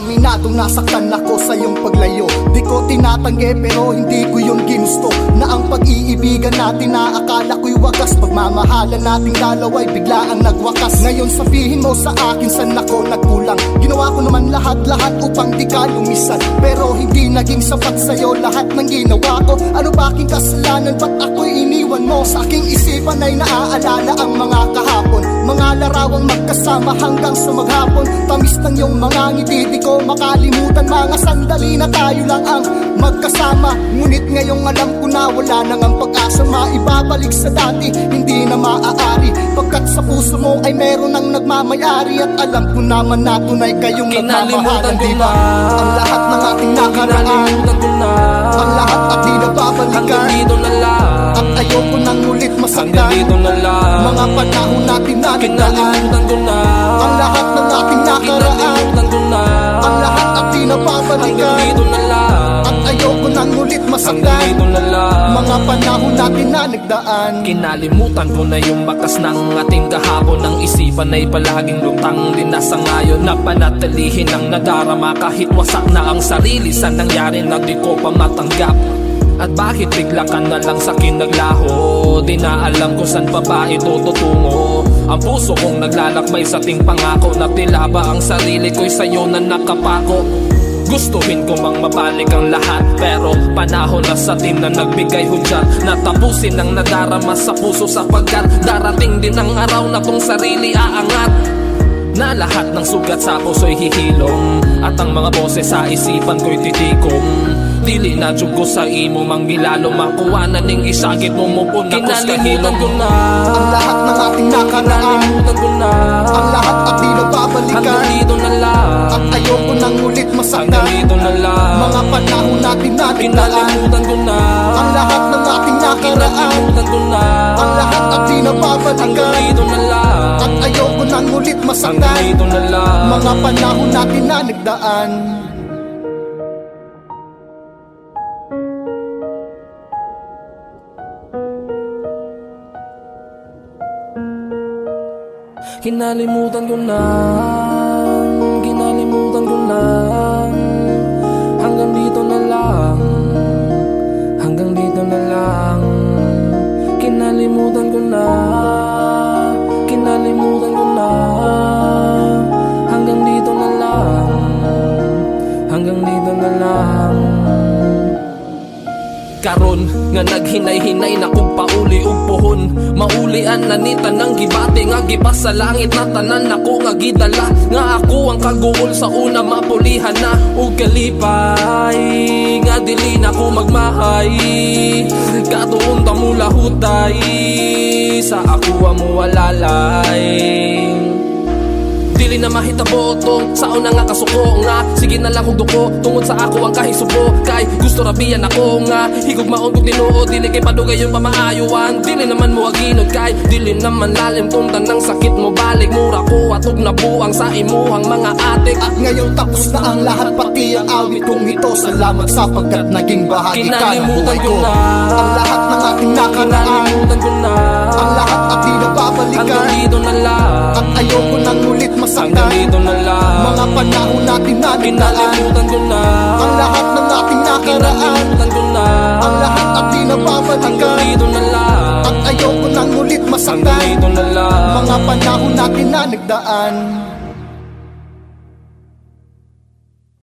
masyadong nasaktan ako sa iyong paglayo. Di ko tinatanggi pero hindi ko yun ginusto. Na ang pag-iibigan natin na akala ko'y wagas. Pagmamahalan nating dalaway bigla ang nagwakas. Ngayon sabihin mo sa akin saan ako nagkulang? Ginawa ko naman lahat-lahat upang di ka lumisan. Pero hindi naging sapat sa'yo lahat ng ginawa ko. Ano ba aking kasalanan? Ba't ako'y iniwan mo? Sa aking isipan ay naaalala ang mga kahapon. Mga larawang magkasama hanggang sa maghapon. Tamis ng iyong mga ngiti di ko makalimutan. Mga sandali na tayo lang ang magkasama. Ngunit ngayong alam ko na wala nang ang pag-asa. Maibabalik sa dati, hindi na maaari. Pagkat sa puso mo ay meron ang nagmamayari. At alam ko naman na tunay kayong nagmamahalan ko di na ba? Ang lahat ng ating nakaraan. Ang lahat at di na Hanggang dito na lang Hanggang masaktan na lang. Mga panahon natin na nagdaan. Kinalimutan ko na yung bakas ng ating kahapon. Ang isipan ay palaging lutang din. Nasa ngayon Na panatilihin ang nadarama. Kahit wasak na ang sarili Sa nangyari? Na di ko pa matanggap. At bakit bigla ka na lang sa akin naglaho? Di na alam kung saan pa ba ito tutungo Ang puso kong naglalakbay sa ting pangako. Na tila ba ang sarili ko'y sa'yo na nakapako Gustuhin ko mang mabalik ang lahat Pero panahon na sa team na nagbigay hudyat. Natapusin ang nadarama sa puso sapagkat Darating din ang araw na tong sarili aangat. Na lahat ng sugat sa puso'y hihilom At ang mga boses sa isipan ko'y titikom. Dili na ko sa imo manggilalo Makuha na ning isagit mo mo po na Kinalimutan ko na. Ang lahat ng ating nakaraan. Kinalimutan ko na. Ang lahat at di na Hanggang dito na lang. At ayoko nang ulit Mga panahon natin na nagdaan Kinalimutan ko na. Ang lahat ng ating nakaraan. Kinalimutan ko na. Ang lahat at di na Hanggang babalikan dito na lang. At ayoko nang ulit masaktan. Dito na lang. Mga panahon natin na nagdaan. Kinalimutan ko na Karon nga naghinay-hinay na kung pauli ug pohon. Maulian na ni tanang gibati nga gipas sa langit na tanan ako nga gidala. Nga ako ang kaguol sa una mapulihan na ug kalipay. Nga dili na ko magmahay Katuon ta mula hutay Sa ako mo walalay Dili na mahitabo to. Sa una nga kasuko nga. Sige na lang kung duko. Tungod sa ako ang kahisubo Kay gusto rabiyan ako nga. Higog maon kong tinuod Dili kay padugay yung pamaayuan. Dili naman mo aginod. Kay dili naman lalim Tundan ng sakit mo. Balik Mura ko atog na buang Sa imuhang mga atik At ngayon tapos na ang lahat Pati ang awit kong ito. Salamat sapagkat naging bahagi ka ng buhay ko ko. na dito na lang. Mga panahon natin na Kinalimutan ko na. Ang lahat ng ating nakaraan. Kinalimutan ko na. Ang lahat at di na Hanggang dito na lang. At ayoko nang ulit Hanggang masaktan. dito na lang. Mga panahon natin na nagdaan